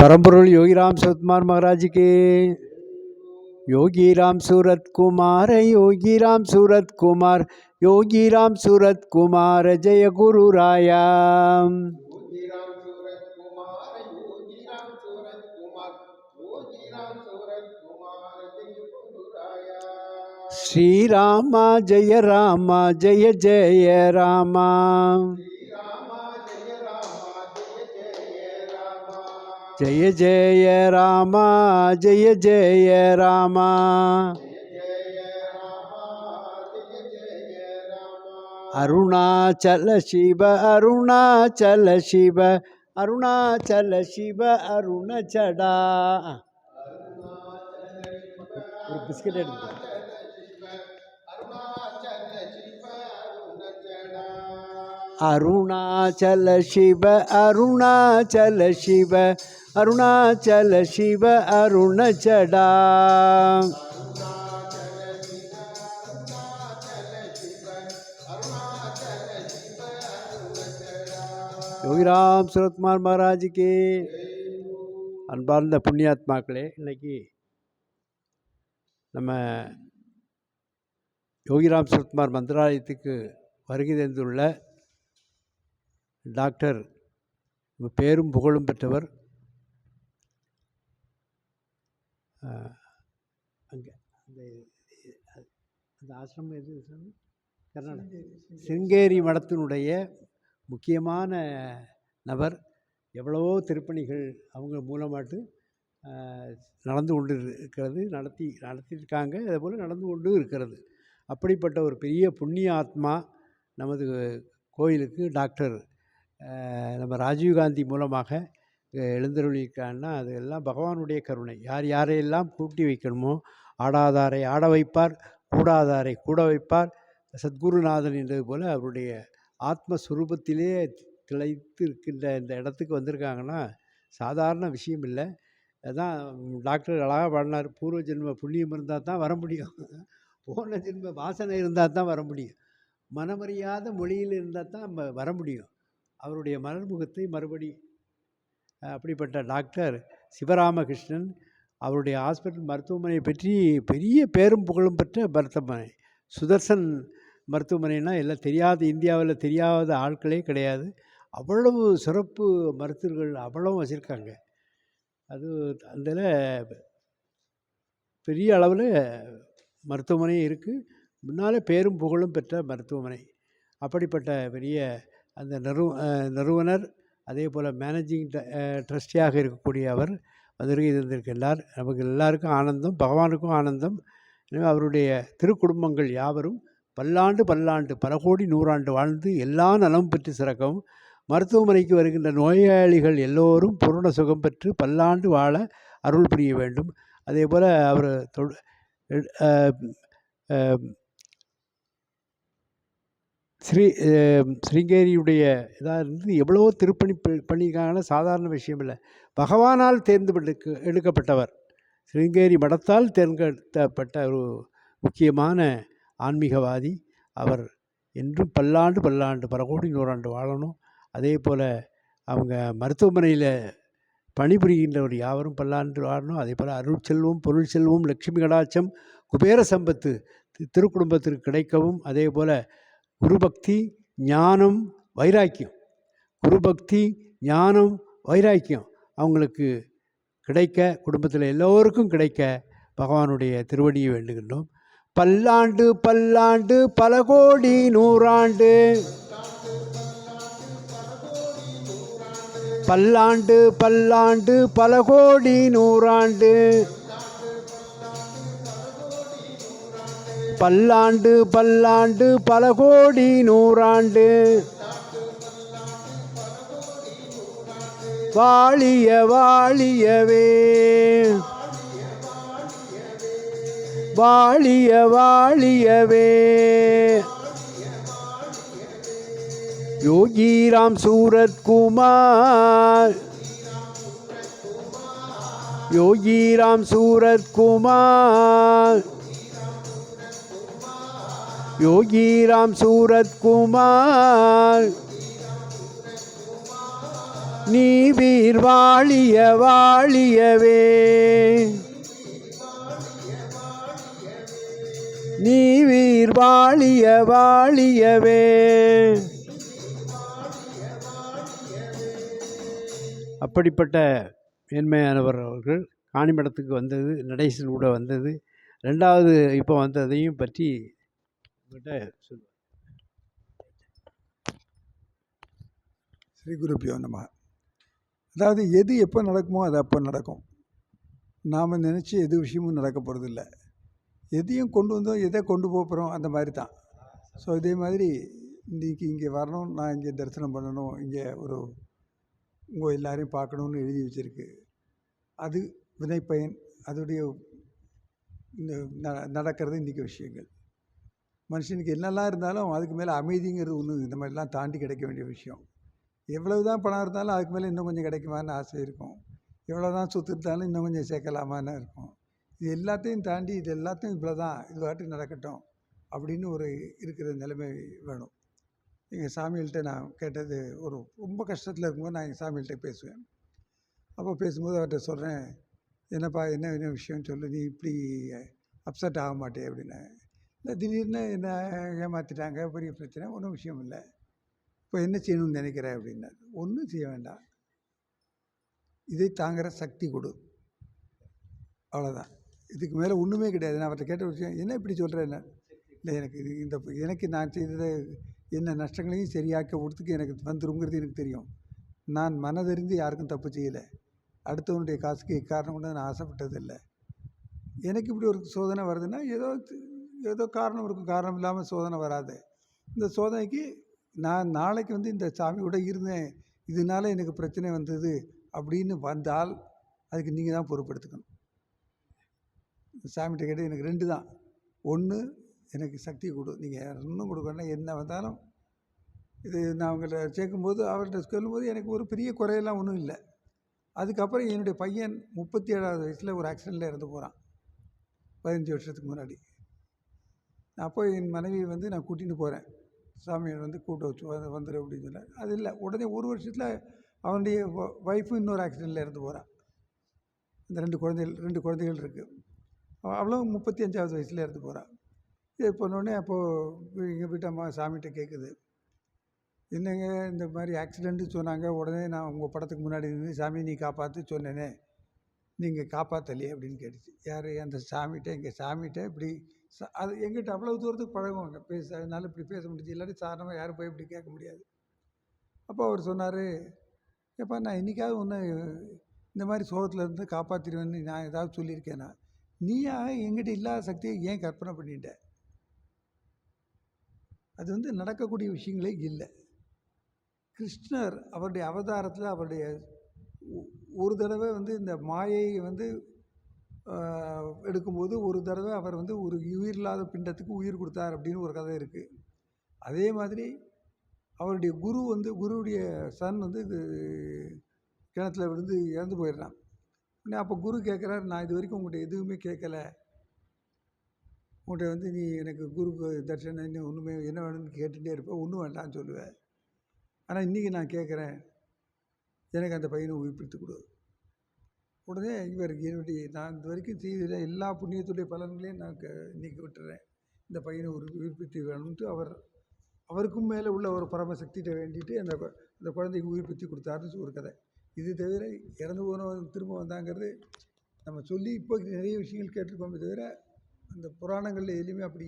परम योगी राम सतकुमार महाराज के। योगी राम सूरत कुमार योगी राम सूरत कुमार योगी राम सूरत कुमार जय गुरु राया श्री राम जय रामा जय जय राम। ஜெய ஜெய ராமா ஜெய ஜெய ராமா. அருணாச்சல சிவ அருணாச்சல சிவ அருணாச்சல சிவ அருணச்சடா. ஒரு பிஸ்கட் எடுத்து அருணாச்சல சிவ அருணாச்சல சிவ அருணாச்சல சிவ அருணச்சடா யோகிராம் சுரத்குமார் மகாராஜுக்கு அன்பார்ந்த புண்ணியாத்மாக்களே இன்னைக்கு நம்ம யோகிராம் சுரத்குமார் மந்திராலயத்துக்கு வருகை தந்துள்ள டாக்டர் பேரும் புகழும் பெற்றவர். அங்கே அந்த அந்த ஆசிரமம் எது கர்நாடக கர்நாடகா. சிருங்கேரி மடத்தினுடைய முக்கியமான நபர். எவ்வளவோ திருப்பணிகள் அவங்க மூலமாட்டு நடந்து கொண்டு இருக்கிறது நடத்தி நடத்தியிருக்காங்க அதேபோல் நடந்து கொண்டு இருக்கிறது. அப்படிப்பட்ட ஒரு பெரிய புண்ணிய ஆத்மா நமது கோயிலுக்கு டாக்டர் நம்ம ராஜீவ்காந்தி மூலமாக அஹ், அது எல்லாம் பகவானுடைய கருணை. யார் யாரையெல்லாம் கூட்டி வைக்கணுமோ ஆடாதாரை ஆட வைப்பார் கூடாதாரை கூட வைப்பார். சத்குருநாதன் என்றது போல் அவருடைய ஆத்மஸ்வரூபத்திலே திளைத்து இருக்கின்ற இந்த இடத்துக்கு வந்திருக்காங்கன்னா சாதாரண விஷயம் இல்லை. அதான் டாக்டர் அழகாக பாடினார் பூர்வ ஜென்ம புண்ணியம் இருந்தால் தான் வர முடியும். போன ஜென்ம வாசனை இருந்தால் தான் வர முடியும். மனமறியாத மொழியில் இருந்தால் தான் நம்ம வர முடியும். அவருடைய மலர்முகத்தை மறுபடி அப்படிப்பட்ட டாக்டர் சிவராமகிருஷ்ணன் அவருடைய ஹாஸ்பிட்டல் மருத்துவமனையை பற்றி பெரிய பேரும் புகழும் பெற்ற மருத்துவமனை. சுதர்சன் மருத்துவமனைனா எல்லாம் தெரியாத இந்தியாவில் தெரியாத ஆட்களே கிடையாது. அவ்வளவு சிறப்பு மருத்துவர்கள் அவ்வளவும் வச்சுருக்காங்க. அது அதில் பெரிய அளவில் மருத்துவமனை இருக்குது முன்னால் பேரும் புகழும் பெற்ற மருத்துவமனை. அப்படிப்பட்ட பெரிய அந்த நிறு நிறுவனர் அதே போல் மேனேஜிங் ட்ரஸ்டியாக இருக்கக்கூடிய அவர் வந்திருக்கு இருந்திருக்கின்றார். நமக்கு எல்லாருக்கும் ஆனந்தம் பகவானுக்கும் ஆனந்தம். எனவே அவருடைய திருக்குடும்பங்கள் யாவரும் பல்லாண்டு பல்லாண்டு பல கோடி நூறாண்டு வாழ்ந்து எல்லா நலமும் பெற்று சிறக்கவும் மருத்துவமனைக்கு வருகின்ற நோயாளிகள் எல்லோரும் பூரண சுகம் பெற்று பல்லாண்டு வாழ அருள் புரிய வேண்டும். அதே போல் அவர் தொ- ஸ்ரீ ஸ்ரீங்கேரியுடைய இதாக இருந்து எவ்வளவோ திருப்பணி ப- பண்ணியிருக்காங்கன்னா சாதாரண விஷயம் இல்லை. பகவானால் தேர்ந்து எடுக்கப்பட்டவர். ஸ்ரீங்கேரி மடத்தால் தேர்ந்தெடுக்கப்பட்ட ஒரு முக்கியமான ஆன்மீகவாதி. அவர் என்றும் பல்லாண்டு பல்லாண்டு பல கோடி நூறாண்டு வாழணும். அதே போல் அவங்க மருத்துவமனையில் பணிபுரிகின்றவர் யாவரும் பல்லாண்டு வாழணும். அதே போல் அருள் செல்வம் பொருள் செல்வம் லட்சுமி கடாட்சம் குபேர சம்பத்து திருக்குடும்பத்திற்கு கிடைக்கவும். அதே போல் குருபக்தி ஞானம் வைராக்கியம். குருபக்தி ஞானம் வைராக்கியம் அவங்களுக்கு கிடைக்க குடும்பத்தில் எல்லோருக்கும் கிடைக்க பகவானுடைய திருவடியை வேண்டுகின்றோம். பல்லாண்டு பல்லாண்டு பல கோடி நூறாண்டு. பல்லாண்டு பல்லாண்டு பல கோடி நூறாண்டு. பல்லாண்டு பல்லாண்டு பல கோடி நூறாண்டு. வாழிய வாழியவே. வாழிய வாழியவே. யோகிராம் சூரத்குமார். யோகிராம் சூரத்குமார். யோகிராம் சூரத்குமார். நீ வீர் வாழிய வாழியவே. நீ வீர் வாழிய வாழியவே. அப்படிப்பட்ட மேன்மையானவர் அவர்கள் காணிமடத்துக்கு வந்தது நடேசன் கூட வந்தது ரெண்டாவது இப்போ வந்ததையும் பற்றி ஸ்ரீ குருப்பியோ நம்ம அதாவது எது எப்போ நடக்குமோ அது அப்போ நடக்கும். நாம் நினச்சி எது விஷயமும் நடக்க போகிறதில்ல எதையும் கொண்டு வந்தோம் எதை கொண்டு போக போகிறோம் அந்த மாதிரி தான். ஸோ இதே மாதிரி இன்றைக்கி இங்கே வரணும் நான் இங்கே தரிசனம் பண்ணணும் இங்கே ஒரு உங்கள் எல்லாரையும் பார்க்கணுன்னு எழுதி வச்சுருக்கு. அது வினைப்பயன் அதோடைய இந்த ந- நடக்கிறது இன்றைக்கி விஷயங்கள். மனுஷனுக்கு என்னெல்லாம் இருந்தாலும் அதுக்கு மேலே அமைதிங்கிறது ஒன்று இந்த மாதிரிலாம் தாண்டி கிடைக்க வேண்டிய விஷயம். எவ்வளவு தான் பணம் இருந்தாலும் அதுக்கு மேலே இன்னும் கொஞ்சம் கிடைக்குமான்னு ஆசை இருக்கும். எவ்வளோ தான் சொத்து இருந்தாலும் இன்னும் கொஞ்சம் சேர்க்கலாமான்னு இருக்கும். இது எல்லாத்தையும் தாண்டி இது எல்லாத்தையும் இவ்வளோ தான் இது வாட்டி நடக்கட்டும் அப்படின்னு ஒரு இருக்கிற நிலைமை வேணும். எங்கள் சாமிகள்கிட்ட நான் கேட்டது ஒரு ரொம்ப கஷ்டத்தில் இருக்கும்போது நான் எங்கள் சாமிகள்கிட்ட பேசுவேன். அப்போ பேசும்போது அவர்கிட்ட சொல்கிறேன் என்னப்பா என்ன என்ன விஷயம்னு சொல்லு நீ இப்படி அப்செட் ஆக மாட்டே அப்படின்னு. இல்லை திடீர்னு என்ன ஏமாற்றிட்டாங்க பெரிய பிரச்சனை ஒன்றும் விஷயம் இல்லை. இப்போ என்ன செய்யணும்னு நினைக்கிறேன் அப்படின்னாரு ஒன்றும் செய்ய வேண்டாம். இதை தாங்குகிற சக்தி கொடு. அவ்வளோதான் இதுக்கு மேலே ஒன்றுமே கிடையாது. நான் அவர்கிட்ட கேட்ட விஷயம் என்ன இப்படி சொல்கிறேன் இல்லை எனக்கு இது இந்த எனக்கு நான் செய்ததை என்ன நஷ்டங்களையும் சரியாக்க கொடுத்துக்கு எனக்கு வந்துருங்கிறது எனக்கு தெரியும். நான் மனதறிந்து யாருக்கும் தப்பு செய்யலை. அடுத்தவனுடைய காசுக்கு காரணம் கொண்டு நான் ஆசைப்பட்டதில்லை. எனக்கு இப்படி ஒரு சோதனை வருதுன்னா ஏதோ ஏதோ காரணம் இருக்கும். காரணம் இல்லாமல் சோதனை வராது. இந்த சோதனைக்கு நான் நாளைக்கு வந்து இந்த சாமியோட இருந்தேன். இதனால எனக்கு பிரச்சனை வந்தது அப்படின்னு வந்தால் அதுக்கு நீங்கள் தான் பொறுப்படுத்துக்கணும். சாமிகிட்ட கேட்டு எனக்கு ரெண்டு தான். ஒன்று எனக்கு சக்தி கொடு. நீங்கள் இன்னும் கொடுக்கணும் என்ன வந்தாலும் இது நான் அவங்கள்ட்ட சேர்க்கும்போது அவர்கிட்ட சொல்லும்போது எனக்கு ஒரு பெரிய குறையெல்லாம் ஒன்றும் இல்லை. அதுக்கப்புறம் என்னுடைய பையன் முப்பத்தி ஏழாவது வயசில் ஒரு ஆக்சிடெண்ட்டில் இறந்து போகிறான் பதினஞ்சு வருஷத்துக்கு முன்னாடி. அப்போ என் மனைவி வந்து நான் கூட்டின்னு போகிறேன். சாமியை வந்து கூட்ட வச்சு வந்து வந்துடு அப்படின்னு சொன்னேன் அது இல்லை. உடனே ஒரு வருஷத்தில் அவனுடைய ஒய்ஃபும் இன்னொரு ஆக்சிடெண்ட்டில் இறந்து போகிறான் இந்த ரெண்டு குழந்தைகள் ரெண்டு குழந்தைகள் இருக்குது அவ்வளோ முப்பத்தி அஞ்சாவது வயசில் இறந்து போகிறான் இது பண்ணோடனே அப்போது எங்கள் வீட்டு அம்மா சாமிகிட்ட கேட்குது. என்னங்க இந்த மாதிரி ஆக்சிடெண்ட்டு சொன்னாங்க. உடனே நான் உங்கள் படத்துக்கு முன்னாடி நின்று சாமி நீ காப்பாற்று சொன்னேனே. நீங்கள் காப்பாற்றலையே அப்படின்னு கேட்டுச்சு. யார்? அந்த சாமிகிட்ட எங்கள் சாமிகிட்ட இப்படி அது எங்கிட்ட அவ்வளோ தூரத்துக்கு பழகுவாங்க. பேச அதனால இப்படி பேச முடிஞ்சு இல்லாட்டி சாதாரணமாக யாரும் போய் இப்படி கேட்க முடியாது. அப்போ அவர் சொன்னார் ஏப்பா நான் இன்றைக்காவது ஒன்று இந்த மாதிரி சோகத்துலேருந்து காப்பாற்றிடுவேன்னு நான் ஏதாவது சொல்லியிருக்கேனா? நீயா? எங்கிட்ட இல்லாத சக்தியை ஏன் கற்பனை பண்ணிட்ட? அது வந்து நடக்கக்கூடிய விஷயங்களே இல்லை. கிருஷ்ணர் அவருடைய அவதாரத்தில் அவருடைய ஒரு தடவை வந்து இந்த மாயையை வந்து எடுக்கும்போது ஒரு தடவை அவர் வந்து ஒரு உயிர் இல்லாத பிண்டத்துக்கு உயிர் கொடுத்தார் அப்படின்னு ஒரு கதை இருக்குது அதே மாதிரி அவருடைய குரு வந்து குருவுடைய சன் வந்து இது கிணத்துல விழுந்து இறந்து போயிடுறான். உடனே அப்போ குரு கேட்குறாரு நான் இது வரைக்கும் உங்கள்கிட்ட எதுவுமே கேட்கல உங்கள்கிட்ட வந்து நீ எனக்கு குரு தர்ஷனம் இன்னும் ஒன்றுமே என்ன வேணும்னு கேட்டுகிட்டே இருப்பேன் ஒன்றும் வேண்டாம்னு சொல்லுவேன் ஆனால் இன்றைக்கி நான் கேட்குறேன் எனக்கு அந்த பையனை உயிர்ப்பித்து கொடு. உடனே இவர் என்னுடைய நான் இது வரைக்கும் செய்த எல்லா புண்ணியத்துடைய பலன்களையும் நான் க இன்னைக்கு விட்டுறேன். இந்த பையனை ஒரு உயிர்ப்பித்து வேணும்ட்டு அவர் அவருக்கும் மேலே உள்ள ஒரு பரமசக்திகிட்ட வேண்டிட்டு அந்த அந்த குழந்தைக்கு உயிர்ப்பித்து கொடுத்தாருன்னு ஒரு கதை. இது தவிர இறந்து போனவன் திரும்ப வந்தாங்கிறது நம்ம சொல்லி இப்போ நிறைய விஷயங்கள் கேட்டிருக்கோமே தவிர அந்த புராணங்களில் எதுலேயுமே அப்படி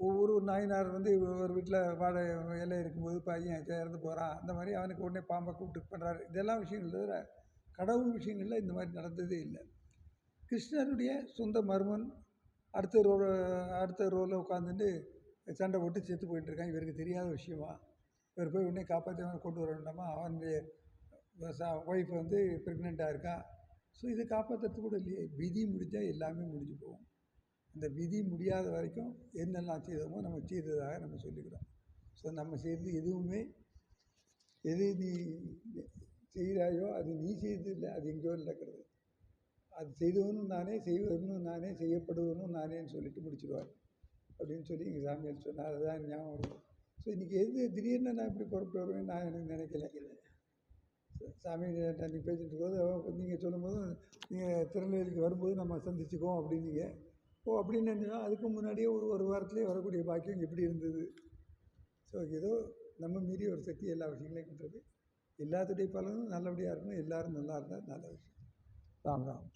ஒவ்வொரு நாயினார் வந்து ஒரு வீட்டில் வாழை இலை இருக்கும்போது பையன் இறந்து போகிறான் அந்த மாதிரி அவனுக்கு உடனே பாம்பை கூப்பிட்டு பண்ணுறாரு இதெல்லாம் விஷயங்கள் தவிர கடவுள் விஷயங்களில் இந்த மாதிரி நடந்ததே இல்லை. கிருஷ்ணருடைய சொந்த மருமன் அடுத்த ரோல அடுத்த ரோவில் உட்காந்துட்டு சண்டை போட்டு செத்து போயிட்டுருக்கான் இவருக்கு தெரியாத விஷயமா? இவர் போய் உடனே காப்பாற்றி அவனை கொண்டு வர வேண்டாமா அவனுடைய ஒய்ஃப் வந்து ப்ரெக்னெண்ட்டாக இருக்கா? ஸோ இதை காப்பாற்றுறது கூட இல்லையே. விதி முடிஞ்சால் எல்லாமே முடிஞ்சு போகும். அந்த விதி முடியாத வரைக்கும் என்னெல்லாம் செய்தோமோ நம்ம செய்ததாக நம்ம சொல்லிக்கிறோம். ஸோ நம்ம செய்தது எதுவுமே எது நீ செய்கிறாயோ அது நீ செய்தது இல்லை அது எங்கேயோ நடக்கிறது. அது செய்தவனும் நானே செய்வதனும் நானே செய்யப்படுவனும் நானேன்னு சொல்லிட்டு முடிச்சிடுவார் அப்படின்னு சொல்லி எங்கள் சாமியார் சொன்னார். அதுதான் ஞாபகம் வரும் ஸோ இன்றைக்கி எது திடீர்னு நான் இப்படி புறப்பட்டு வருவேன் நான் எனக்கு நினைக்கல. சாமி நீங்கள் பேசிட்டு இருக்கும்போது நீங்கள் சொல்லும்போது நீங்கள் திருநெல்வேலிக்கு வரும்போது நம்ம சந்திச்சுக்குவோம் அப்படின்னீங்க. ஓ அப்படின்னு நினச்சா அதுக்கு முன்னாடியே ஒரு ஒரு வாரத்துலேயே வரக்கூடிய பாக்கியம் எப்படி இருந்தது? ஸோ ஏதோ நம்ம மீறி ஒரு சக்தி எல்லா விஷயங்களையும் பண்ணுறது எல்லாத்துடைய பலனும் நல்லபடியாக இருக்கணும் எல்லோரும் நல்லா இருந்தால் நல்ல விஷயம். ராம் ராம்.